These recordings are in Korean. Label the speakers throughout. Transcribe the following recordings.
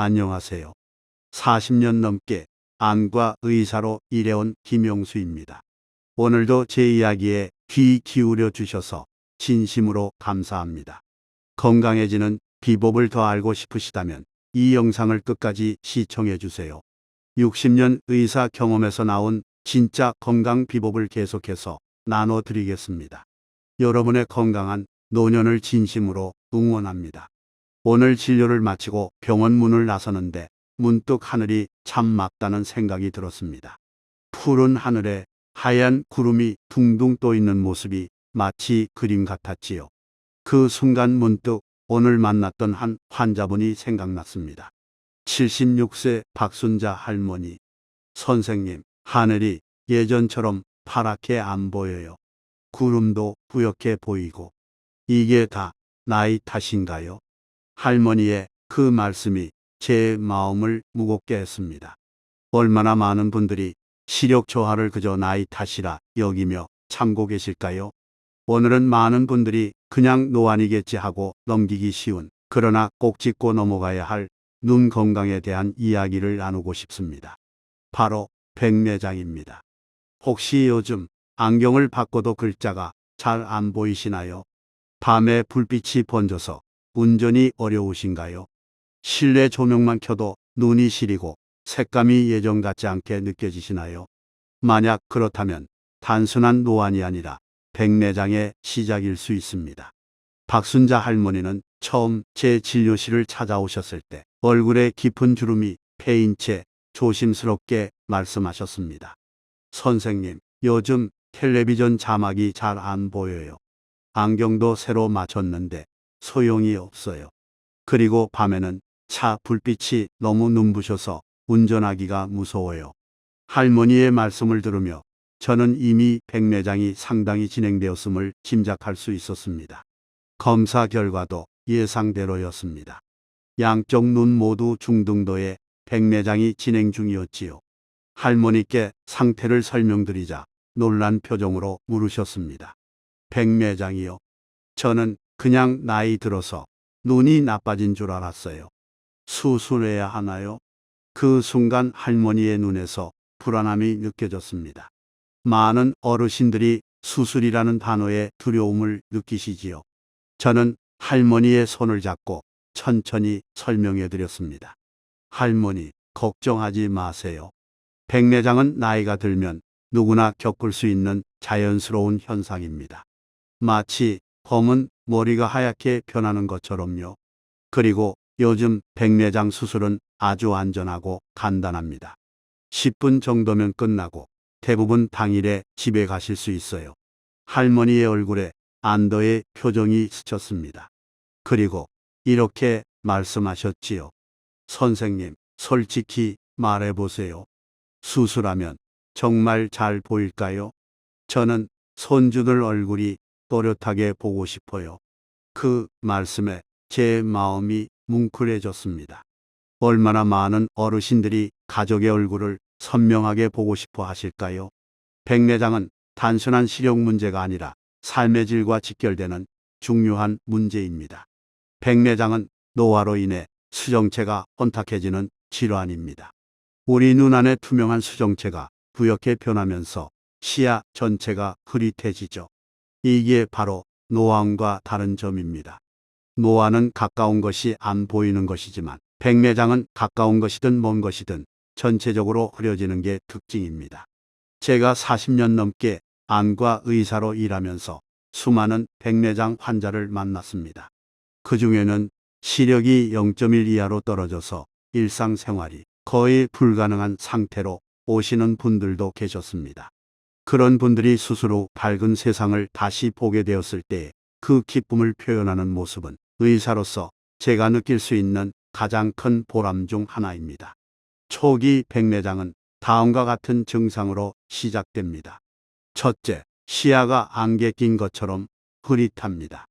Speaker 1: 안녕하세요. 40년 넘게 안과 의사로 일해온 김용수입니다. 오늘도 제 이야기에 귀 기울여 주셔서 진심으로 감사합니다. 건강해지는 비법을 더 알고 싶으시다면 이 영상을 끝까지 시청해 주세요. 60년 의사 경험에서 나온 진짜 건강 비법을 계속해서 나눠 드리겠습니다. 여러분의 건강한 노년을 진심으로 응원합니다. 오늘 진료를 마치고 병원 문을 나서는데 문득 하늘이 참 맑다는 생각이 들었습니다. 푸른 하늘에 하얀 구름이 둥둥 떠 있는 모습이 마치 그림 같았지요. 그 순간 문득 오늘 만났던 한 환자분이 생각났습니다. 76세 박순자 할머니. 선생님, 하늘이 예전처럼 파랗게 안 보여요. 구름도 뿌옇게 보이고. 이게 다 나이 탓인가요? 할머니의 그 말씀이 제 마음을 무겁게 했습니다. 얼마나 많은 분들이 시력 저하를 그저 나이 탓이라 여기며 참고 계실까요? 오늘은 많은 분들이 그냥 노안이겠지 하고 넘기기 쉬운 그러나 꼭 짚고 넘어가야 할 눈 건강에 대한 이야기를 나누고 싶습니다. 바로 백내장입니다. 혹시 요즘 안경을 바꿔도 글자가 잘 안 보이시나요? 밤에 불빛이 번져서 운전이 어려우신가요? 실내 조명만 켜도 눈이 시리고 색감이 예전 같지 않게 느껴지시나요? 만약 그렇다면 단순한 노안이 아니라 백내장의 시작일 수 있습니다. 박순자 할머니는 처음 제 진료실을 찾아오셨을 때 얼굴에 깊은 주름이 패인 채 조심스럽게 말씀하셨습니다. 선생님, 요즘 텔레비전 자막이 잘 안 보여요. 안경도 새로 맞췄는데 소용이 없어요. 그리고 밤에는 차 불빛이 너무 눈부셔서 운전하기가 무서워요. 할머니의 말씀을 들으며 저는 이미 백내장이 상당히 진행되었음을 짐작할 수 있었습니다. 검사 결과도 예상대로였습니다. 양쪽 눈 모두 중등도의 백내장이 진행 중이었지요. 할머니께 상태를 설명드리자 놀란 표정으로 물으셨습니다. 백내장이요? 저는 그냥 나이 들어서 눈이 나빠진 줄 알았어요. 수술해야 하나요? 그 순간 할머니의 눈에서 불안함이 느껴졌습니다. 많은 어르신들이 수술이라는 단어에 두려움을 느끼시지요. 저는 할머니의 손을 잡고 천천히 설명해 드렸습니다. 할머니, 걱정하지 마세요. 백내장은 나이가 들면 누구나 겪을 수 있는 자연스러운 현상입니다. 마치 검은 머리가 하얗게 변하는 것처럼요. 그리고 요즘 백내장 수술은 아주 안전하고 간단합니다. 10분 정도면 끝나고 대부분 당일에 집에 가실 수 있어요. 할머니의 얼굴에 안도의 표정이 스쳤습니다. 그리고 이렇게 말씀하셨지요. 선생님, 솔직히 말해보세요. 수술하면 정말 잘 보일까요? 저는 손주들 얼굴이 또렷하게 보고 싶어요. 그 말씀에 제 마음이 뭉클해졌습니다. 얼마나 많은 어르신들이 가족의 얼굴을 선명하게 보고 싶어 하실까요? 백내장은 단순한 시력 문제가 아니라 삶의 질과 직결되는 중요한 문제입니다. 백내장은 노화로 인해 수정체가 혼탁해지는 질환입니다. 우리 눈 안에 투명한 수정체가 부옇게 변하면서 시야 전체가 흐릿해지죠. 이게 바로 노안과 다른 점입니다. 노안은 가까운 것이 안 보이는 것이지만 백내장은 가까운 것이든 먼 것이든 전체적으로 흐려지는 게 특징입니다. 제가 40년 넘게 안과 의사로 일하면서 수많은 백내장 환자를 만났습니다. 그 중에는 시력이 0.1 이하로 떨어져서 일상생활이 거의 불가능한 상태로 오시는 분들도 계셨습니다. 그런 분들이 후 밝은 세상을 다시 보게 되었을 때 그 기쁨을 표현하는 모습은 의사로서 제가 느낄 수 있는 가장 큰 보람 중 하나입니다. 초기 백내장은 다음과 같은 증상으로 시작됩니다. 첫째, 시야가 안개 낀 것처럼 흐릿합니다.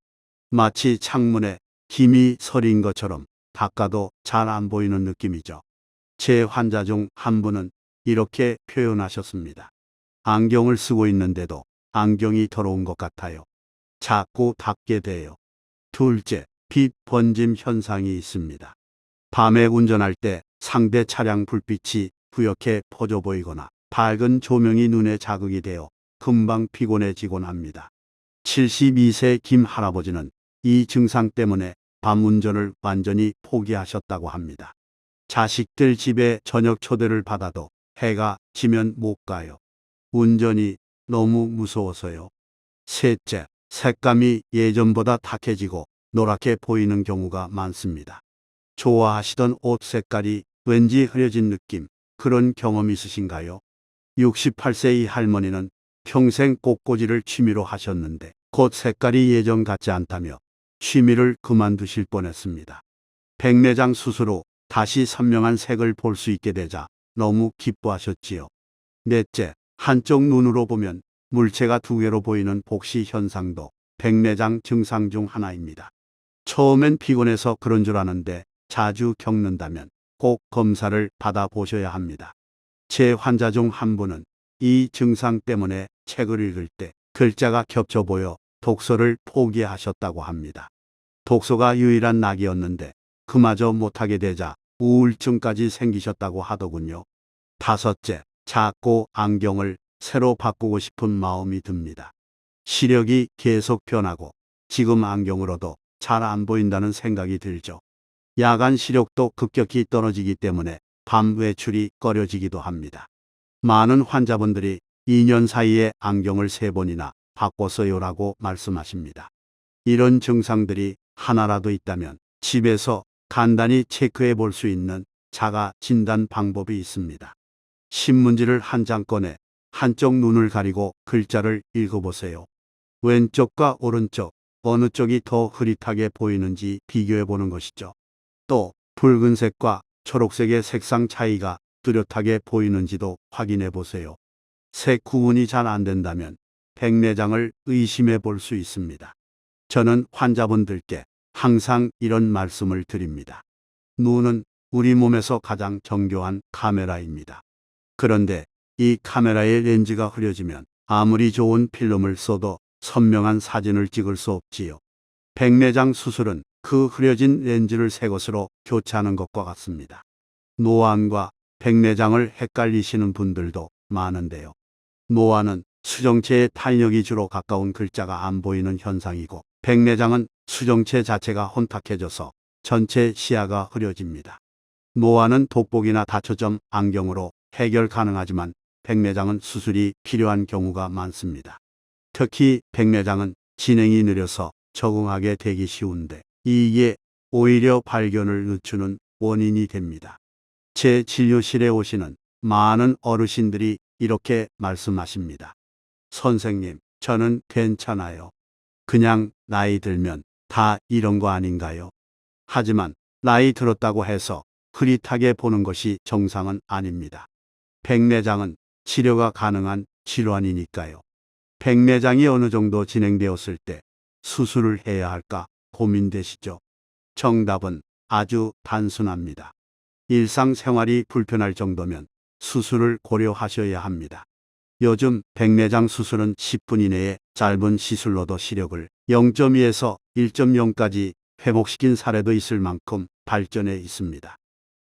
Speaker 1: 마치 창문에 김이 서린 것처럼 닦아도 잘 안 보이는 느낌이죠. 제 환자 중 한 분은 이렇게 표현하셨습니다. 안경을 쓰고 있는데도 안경이 더러운 것 같아요. 자꾸 닦게 돼요. 둘째, 빛 번짐 현상이 있습니다. 밤에 운전할 때 상대 차량 불빛이 부옇게 퍼져 보이거나 밝은 조명이 눈에 자극이 되어 금방 피곤해지곤 합니다. 72세 김 할아버지는 이 증상 때문에 밤 운전을 완전히 포기하셨다고 합니다. 자식들 집에 저녁 초대를 받아도 해가 지면 못 가요. 운전이 너무 무서워서요. 셋째, 색감이 예전보다 탁해지고 노랗게 보이는 경우가 많습니다. 좋아하시던 옷 색깔이 왠지 흐려진 느낌, 그런 경험 있으신가요? 68세 이 할머니는 평생 꽃꽂이를 취미로 하셨는데 곧 색깔이 예전 같지 않다며 취미를 그만두실 뻔했습니다. 백내장 수술 후 다시 선명한 색을 볼 수 있게 되자 너무 기뻐하셨지요. 넷째, 한쪽 눈으로 보면 물체가 두 개로 보이는 복시 현상도 백내장 증상 중 하나입니다. 처음엔 피곤해서 그런 줄 아는데 자주 겪는다면 꼭 검사를 받아보셔야 합니다. 제 환자 중 한 분은 이 증상 때문에 책을 읽을 때 글자가 겹쳐 보여 독서를 포기하셨다고 합니다. 독서가 유일한 낙이었는데 그마저 못하게 되자 우울증까지 생기셨다고 하더군요. 다섯째, 작고 안경을 새로 바꾸고 싶은 마음이 듭니다. 시력이 계속 변하고 지금 안경으로도 잘 안 보인다는 생각이 들죠. 야간 시력도 급격히 떨어지기 때문에 밤 외출이 꺼려지기도 합니다. 많은 환자분들이 2년 사이에 안경을 세 번이나 바꿨어요라고 말씀하십니다. 이런 증상들이 하나라도 있다면 집에서 간단히 체크해 볼 수 있는 자가 진단 방법이 있습니다. 신문지를 한 장 꺼내 한쪽 눈을 가리고 글자를 읽어보세요. 왼쪽과 오른쪽 어느 쪽이 더 흐릿하게 보이는지 비교해 보는 것이죠. 또 붉은색과 초록색의 색상 차이가 뚜렷하게 보이는지도 확인해 보세요. 색 구분이 잘 안 된다면 백내장을 의심해 볼 수 있습니다. 저는 환자분들께 항상 이런 말씀을 드립니다. 눈은 우리 몸에서 가장 정교한 카메라입니다. 그런데 이 카메라의 렌즈가 흐려지면 아무리 좋은 필름을 써도 선명한 사진을 찍을 수 없지요. 백내장 수술은 그 흐려진 렌즈를 새 것으로 교체하는 것과 같습니다. 노안과 백내장을 헷갈리시는 분들도 많은데요. 노안은 수정체의 탄력이 주로 가까운 글자가 안 보이는 현상이고 백내장은 수정체 자체가 혼탁해져서 전체 시야가 흐려집니다. 노안은 돋보기나 다초점 안경으로 해결 가능하지만 백내장은 수술이 필요한 경우가 많습니다. 특히 백내장은 진행이 느려서 적응하게 되기 쉬운데 이게 오히려 발견을 늦추는 원인이 됩니다. 제 진료실에 오시는 많은 어르신들이 이렇게 말씀하십니다. 선생님, 저는 괜찮아요. 그냥 나이 들면 다 이런 거 아닌가요? 하지만 나이 들었다고 해서 흐릿하게 보는 것이 정상은 아닙니다. 백내장은 치료가 가능한 질환이니까요. 백내장이 어느 정도 진행되었을 때 수술을 해야 할까 고민되시죠? 정답은 아주 단순합니다. 일상생활이 불편할 정도면 수술을 고려하셔야 합니다. 요즘 백내장 수술은 10분 이내에 짧은 시술로도 시력을 0.2에서 1.0까지 회복시킨 사례도 있을 만큼 발전해 있습니다.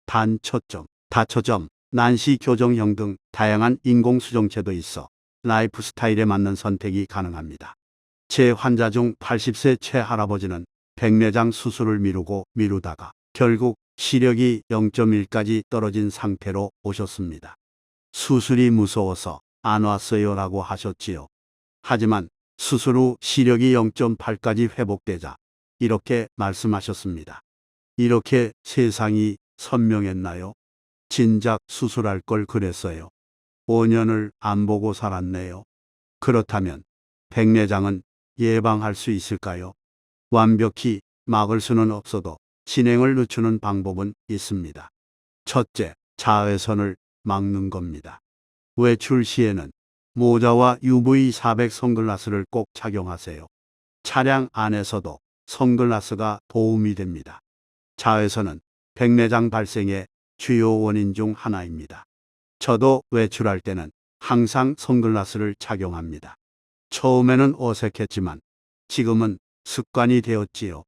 Speaker 1: 단 초점, 다초점, 난시 교정형 등 다양한 인공 수정체도 있어 라이프 스타일에 맞는 선택이 가능합니다. 제 환자 중 80세 최 할아버지는 백내장 수술을 미루고 미루다가 결국 시력이 0.1까지 떨어진 상태로 오셨습니다. 수술이 무서워서 안 왔어요 라고 하셨지요. 하지만 수술 후 시력이 0.8까지 회복되자 이렇게 말씀하셨습니다. 이렇게 세상이 선명했나요? 진작 수술할 걸 그랬어요. 5년을 안 보고 살았네요. 그렇다면 백내장은 예방할 수 있을까요? 완벽히 막을 수는 없어도 진행을 늦추는 방법은 있습니다. 첫째, 자외선을 막는 겁니다. 외출 시에는 모자와 UV400 선글라스를 꼭 착용하세요. 차량 안에서도 선글라스가 도움이 됩니다. 자외선은 백내장 발생의 주요 원인 중 하나입니다. 저도 외출할 때는 항상 선글라스를 착용합니다. 처음에는 어색했지만 지금은 습관이 되었지요.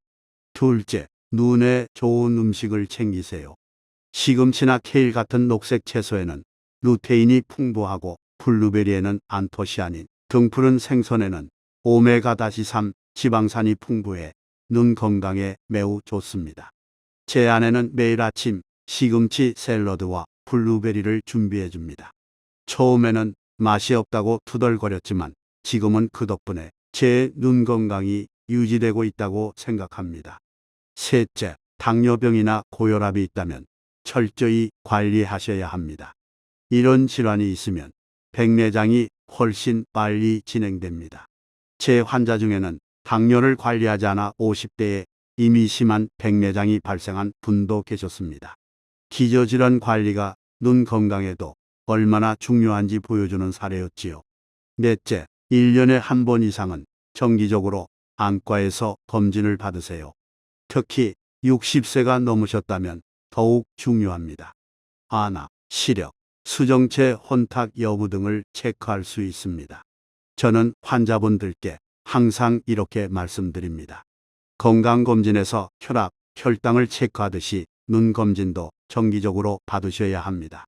Speaker 1: 둘째, 눈에 좋은 음식을 챙기세요. 시금치나 케일 같은 녹색 채소에는 루테인이 풍부하고 블루베리에는 안토시아닌, 등푸른 생선에는 오메가-3 지방산이 풍부해 눈 건강에 매우 좋습니다. 제 아내는 매일 아침 시금치 샐러드와 블루베리를 준비해 줍니다. 처음에는 맛이 없다고 투덜거렸지만 지금은 그 덕분에 제 눈 건강이 유지되고 있다고 생각합니다. 셋째, 당뇨병이나 고혈압이 있다면 철저히 관리하셔야 합니다. 이런 질환이 있으면 백내장이 훨씬 빨리 진행됩니다. 제 환자 중에는 당뇨를 관리하지 않아 50대에 이미 심한 백내장이 발생한 분도 계셨습니다. 기저질환 관리가 눈 건강에도 얼마나 중요한지 보여주는 사례였지요. 넷째, 1년에 한 번 이상은 정기적으로 안과에서 검진을 받으세요. 특히 60세가 넘으셨다면 더욱 중요합니다. 안압, 시력, 수정체 혼탁 여부 등을 체크할 수 있습니다. 저는 환자분들께 항상 이렇게 말씀드립니다. 건강검진에서 혈압, 혈당을 체크하듯이 눈 검진도 정기적으로 받으셔야 합니다.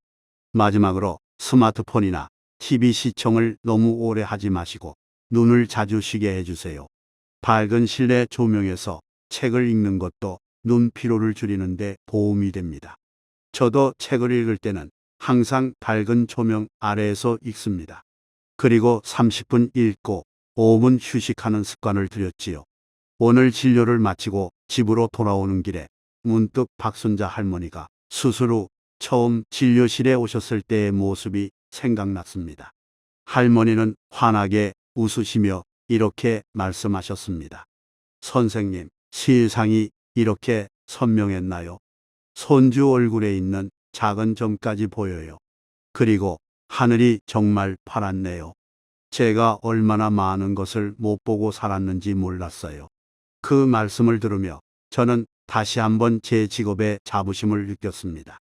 Speaker 1: 마지막으로 스마트폰이나 TV 시청을 너무 오래 하지 마시고 눈을 자주 쉬게 해주세요. 밝은 실내 조명에서 책을 읽는 것도 눈 피로를 줄이는데 도움이 됩니다. 저도 책을 읽을 때는 항상 밝은 조명 아래에서 읽습니다. 그리고 30분 읽고 5분 휴식하는 습관을 들였지요. 오늘 진료를 마치고 집으로 돌아오는 길에 문득 박순자 할머니가 후 처음 진료실에 오셨을 때의 모습이 생각났습니다. 할머니는 환하게 웃으시며 이렇게 말씀하셨습니다. 선생님, 세상이 이렇게 선명했나요? 손주 얼굴에 있는 작은 점까지 보여요. 그리고 하늘이 정말 파랗네요. 제가 얼마나 많은 것을 못 보고 살았는지 몰랐어요. 그 말씀을 들으며 저는 다시 한번 제 직업의 자부심을 느꼈습니다.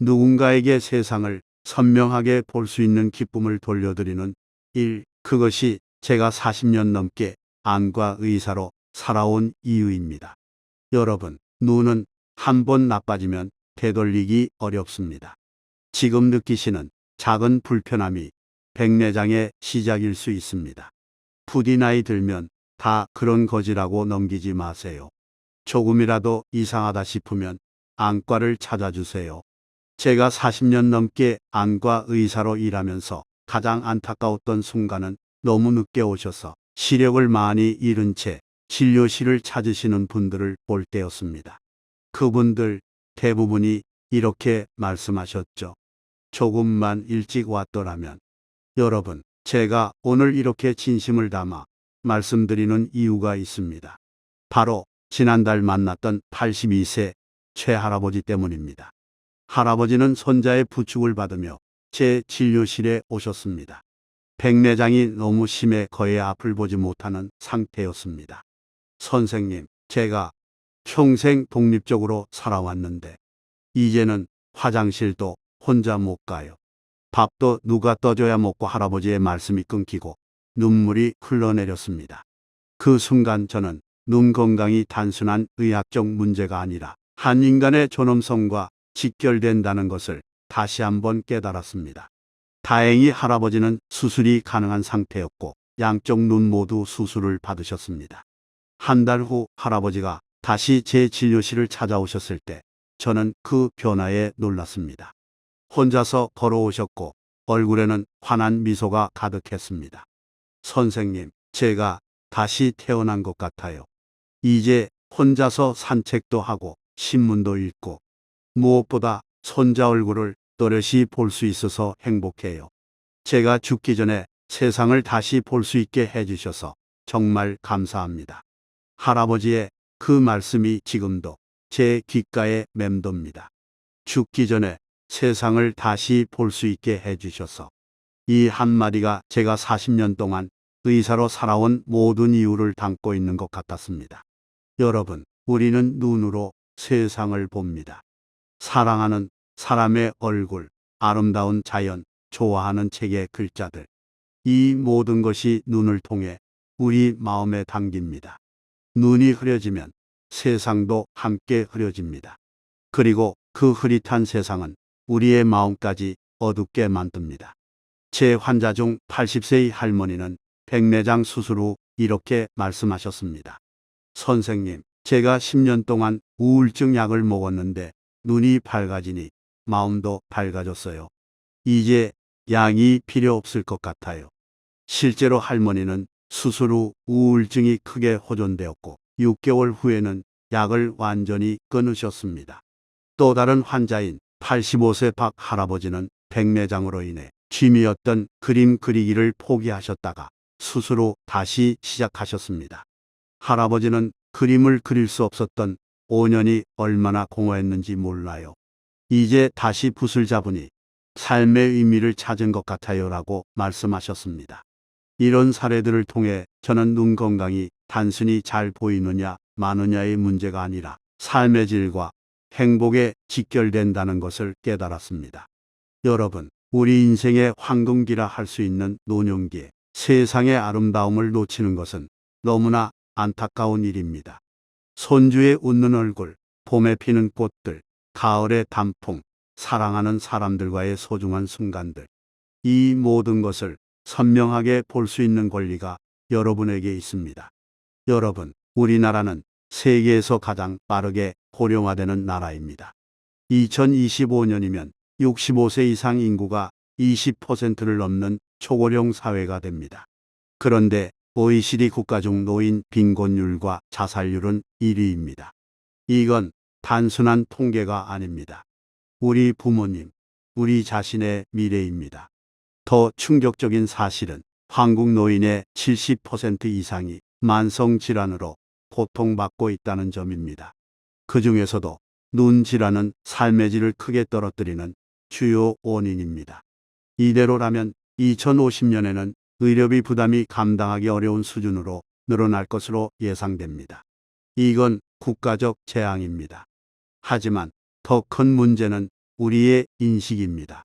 Speaker 1: 누군가에게 세상을 선명하게 볼 수 있는 기쁨을 돌려드리는 일, 그것이 제가 40년 넘게 안과 의사로 살아온 이유입니다. 여러분, 눈은 한 번 나빠지면 되돌리기 어렵습니다. 지금 느끼시는 작은 불편함이 백내장의 시작일 수 있습니다. 부디 나이 들면 다 그런 거지라고 넘기지 마세요. 조금이라도 이상하다 싶으면 안과를 찾아주세요. 제가 40년 넘게 안과 의사로 일하면서 가장 안타까웠던 순간은 너무 늦게 오셔서 시력을 많이 잃은 채 진료실을 찾으시는 분들을 볼 때였습니다. 그분들 대부분이 이렇게 말씀하셨죠. 조금만 일찍 왔더라면. 여러분, 제가 오늘 이렇게 진심을 담아 말씀드리는 이유가 있습니다. 바로 지난달 만났던 82세 최할아버지 때문입니다. 할아버지는 손자의 부축을 받으며 제 진료실에 오셨습니다. 백내장이 너무 심해 거의 앞을 보지 못하는 상태였습니다. 선생님, 제가 평생 독립적으로 살아왔는데, 이제는 화장실도 혼자 못 가요. 밥도 누가 떠줘야 먹고 할아버지의 말씀이 끊기고 눈물이 흘러내렸습니다. 그 순간 저는 눈 건강이 단순한 의학적 문제가 아니라 한 인간의 존엄성과 직결된다는 것을 다시 한번 깨달았습니다. 다행히 할아버지는 수술이 가능한 상태였고 양쪽 눈 모두 수술을 받으셨습니다. 한 달 후 할아버지가 다시 제 진료실을 찾아오셨을 때 저는 그 변화에 놀랐습니다. 혼자서 걸어오셨고 얼굴에는 환한 미소가 가득했습니다. 선생님, 제가 다시 태어난 것 같아요. 이제 혼자서 산책도 하고 신문도 읽고 무엇보다 손자 얼굴을 또렷이 볼 수 있어서 행복해요. 제가 죽기 전에 세상을 다시 볼 수 있게 해주셔서 정말 감사합니다. 할아버지의 그 말씀이 지금도 제 귓가에 맴돕니다. 죽기 전에 세상을 다시 볼 수 있게 해주셔서 이 한마디가 제가 40년 동안 의사로 살아온 모든 이유를 담고 있는 것 같았습니다. 여러분, 우리는 눈으로 세상을 봅니다. 사랑하는 사람의 얼굴, 아름다운 자연, 좋아하는 책의 글자들. 이 모든 것이 눈을 통해 우리 마음에 담깁니다. 눈이 흐려지면 세상도 함께 흐려집니다. 그리고 그 흐릿한 세상은 우리의 마음까지 어둡게 만듭니다. 제 환자 중 80세의 할머니는 백내장 수술 후 이렇게 말씀하셨습니다. 선생님, 제가 10년 동안 우울증 약을 먹었는데 눈이 밝아지니 마음도 밝아졌어요. 이제 약이 필요 없을 것 같아요. 실제로 할머니는 수술 후 우울증이 크게 호전되었고 6개월 후에는 약을 완전히 끊으셨습니다. 또 다른 환자인 85세 박 할아버지는 백내장으로 인해 취미였던 그림 그리기를 포기하셨다가 수술 후 다시 시작하셨습니다. 할아버지는 그림을 그릴 수 없었던 5년이 얼마나 공허했는지 몰라요. 이제 다시 붓을 잡으니 삶의 의미를 찾은 것 같아요 라고 말씀하셨습니다. 이런 사례들을 통해 저는 눈 건강이 단순히 잘 보이느냐 마느냐의 문제가 아니라 삶의 질과 행복에 직결된다는 것을 깨달았습니다. 여러분, 우리 인생의 황금기라 할 수 있는 노년기에 세상의 아름다움을 놓치는 것은 너무나 안타까운 일입니다. 손주의 웃는 얼굴, 봄에 피는 꽃들, 가을의 단풍, 사랑하는 사람들과의 소중한 순간들. 이 모든 것을 선명하게 볼 수 있는 권리가 여러분에게 있습니다. 여러분, 우리나라는 세계에서 가장 빠르게 고령화되는 나라입니다. 2025년이면 65세 이상 인구가 20%를 넘는 초고령 사회가 됩니다. 그런데 OECD 국가 중 노인 빈곤율과 자살률은 1위입니다. 이건 단순한 통계가 아닙니다. 우리 부모님, 우리 자신의 미래입니다. 더 충격적인 사실은 한국 노인의 70% 이상이 만성 질환으로 고통받고 있다는 점입니다. 그 중에서도 눈 질환은 삶의 질을 크게 떨어뜨리는 주요 원인입니다. 이대로라면 2050년에는 의료비 부담이 감당하기 어려운 수준으로 늘어날 것으로 예상됩니다. 이건 국가적 재앙입니다. 하지만 더 큰 문제는 우리의 인식입니다.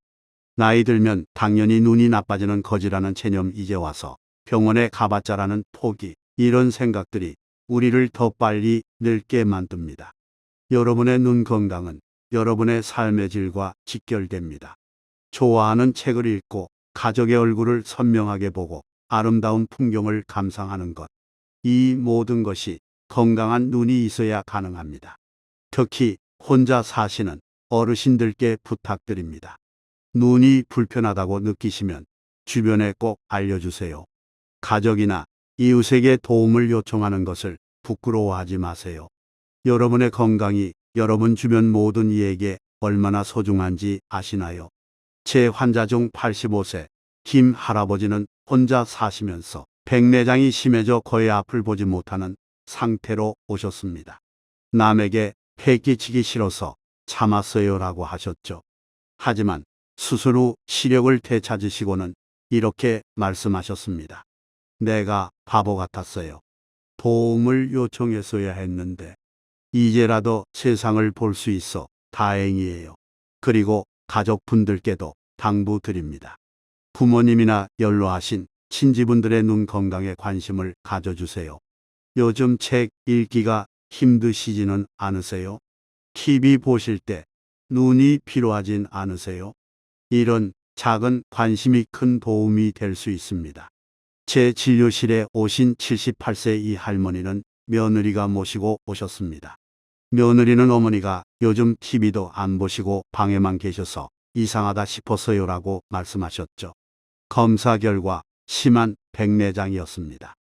Speaker 1: 나이 들면 당연히 눈이 나빠지는 거지라는 체념 이제 와서 병원에 가봤자라는 포기, 이런 생각들이 우리를 더 빨리 늙게 만듭니다. 여러분의 눈 건강은 여러분의 삶의 질과 직결됩니다. 좋아하는 책을 읽고 가족의 얼굴을 선명하게 보고 아름다운 풍경을 감상하는 것. 이 모든 것이 건강한 눈이 있어야 가능합니다. 특히 혼자 사시는 어르신들께 부탁드립니다. 눈이 불편하다고 느끼시면 주변에 꼭 알려주세요. 가족이나 이웃에게 도움을 요청하는 것을 부끄러워하지 마세요. 여러분의 건강이 여러분 주변 모든 이에게 얼마나 소중한지 아시나요? 제 환자 중 85세 김 할아버지는 혼자 사시면서 백내장이 심해져 거의 앞을 보지 못하는 상태로 오셨습니다. 남에게 폐 끼치기 싫어서 참았어요라고 하셨죠. 하지만 수술 후 시력을 되찾으시고는 이렇게 말씀하셨습니다. 내가 바보 같았어요. 도움을 요청했어야 했는데 이제라도 세상을 볼 수 있어 다행이에요. 그리고 가족분들께도 당부드립니다. 부모님이나 연로하신 친지분들의 눈 건강에 관심을 가져주세요. 요즘 책 읽기가 힘드시지는 않으세요? TV 보실 때 눈이 필요하진 않으세요? 이런 작은 관심이 큰 도움이 될 수 있습니다. 제 진료실에 오신 78세 이 할머니는 며느리가 모시고 오셨습니다. 며느리는 어머니가 요즘 TV도 안 보시고 방에만 계셔서 이상하다 싶었어요라고 말씀하셨죠. 검사 결과 심한 백내장이었습니다.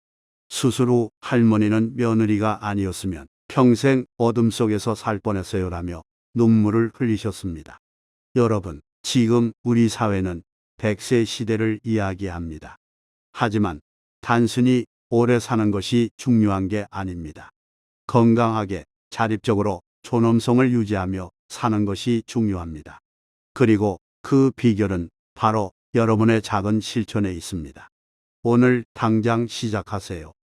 Speaker 1: 수술 후 할머니는 며느리가 아니었으면 평생 어둠 속에서 살 뻔했어요라며 눈물을 흘리셨습니다. 여러분, 지금 우리 사회는 100세 시대를 이야기합니다. 하지만 단순히 오래 사는 것이 중요한 게 아닙니다. 건강하게 자립적으로 존엄성을 유지하며 사는 것이 중요합니다. 그리고 그 비결은 바로 여러분의 작은 실천에 있습니다. 오늘 당장 시작하세요.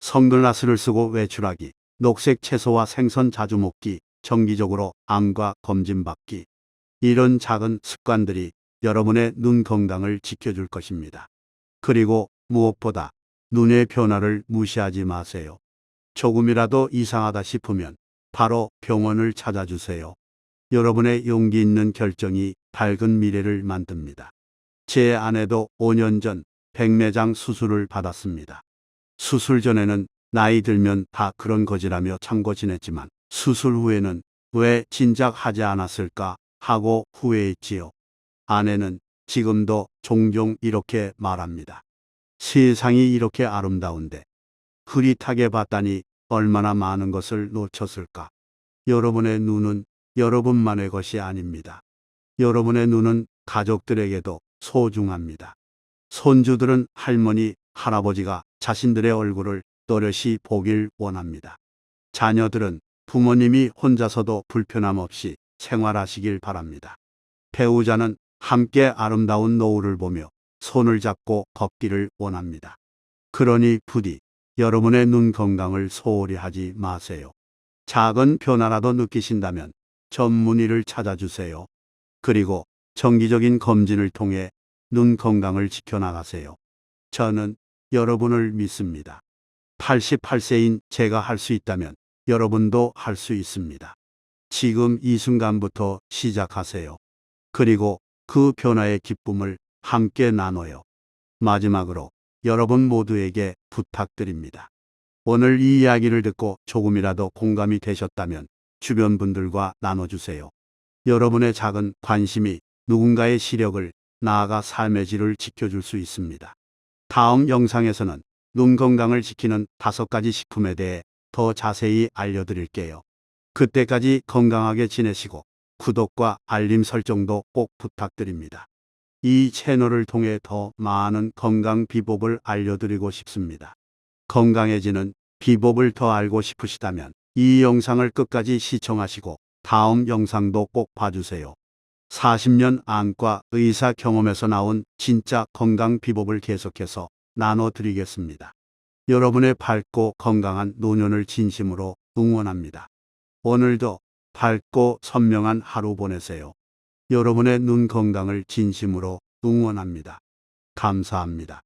Speaker 1: 선글라스를 쓰고 외출하기, 녹색 채소와 생선 자주 먹기, 정기적으로 암과 검진 받기. 이런 작은 습관들이 여러분의 눈 건강을 지켜줄 것입니다. 그리고 무엇보다 눈의 변화를 무시하지 마세요. 조금이라도 이상하다 싶으면 바로 병원을 찾아주세요. 여러분의 용기 있는 결정이 밝은 미래를 만듭니다. 제 아내도 5년 전 백내장 수술을 받았습니다. 수술 전에는 나이 들면 다 그런 거지라며 참고 지냈지만 수술 후에는 왜 진작 하지 않았을까 하고 후회했지요. 아내는 지금도 종종 이렇게 말합니다. 세상이 이렇게 아름다운데 흐릿하게 봤다니 얼마나 많은 것을 놓쳤을까. 여러분의 눈은 여러분만의 것이 아닙니다. 여러분의 눈은 가족들에게도 소중합니다. 손주들은 할머니, 할아버지가 자신들의 얼굴을 또렷이 보길 원합니다. 자녀들은 부모님이 혼자서도 불편함 없이 생활하시길 바랍니다. 배우자는 함께 아름다운 노을을 보며 손을 잡고 걷기를 원합니다. 그러니 부디 여러분의 눈 건강을 소홀히 하지 마세요. 작은 변화라도 느끼신다면 전문의를 찾아주세요. 그리고 정기적인 검진을 통해 눈 건강을 지켜나가세요. 저는 여러분을 믿습니다. 88세인 제가 할 수 있다면 여러분도 할 수 있습니다. 지금 이 순간부터 시작하세요. 그리고 그 변화의 기쁨을 함께 나눠요. 마지막으로 여러분 모두에게 부탁드립니다. 오늘 이 이야기를 듣고 조금이라도 공감이 되셨다면 주변 분들과 나눠주세요. 여러분의 작은 관심이 누군가의 시력을 나아가 삶의 질을 지켜줄 수 있습니다. 다음 영상에서는 눈 건강을 지키는 다섯 가지 식품에 대해 더 자세히 알려드릴게요. 그때까지 건강하게 지내시고 구독과 알림 설정도 꼭 부탁드립니다. 이 채널을 통해 더 많은 건강 비법을 알려드리고 싶습니다. 건강해지는 비법을 더 알고 싶으시다면 이 영상을 끝까지 시청하시고 다음 영상도 꼭 봐주세요. 40년 안과 의사 경험에서 나온 진짜 건강 비법을 계속해서 나눠드리겠습니다. 여러분의 밝고 건강한 노년을 진심으로 응원합니다. 오늘도 밝고 선명한 하루 보내세요. 여러분의 눈 건강을 진심으로 응원합니다. 감사합니다.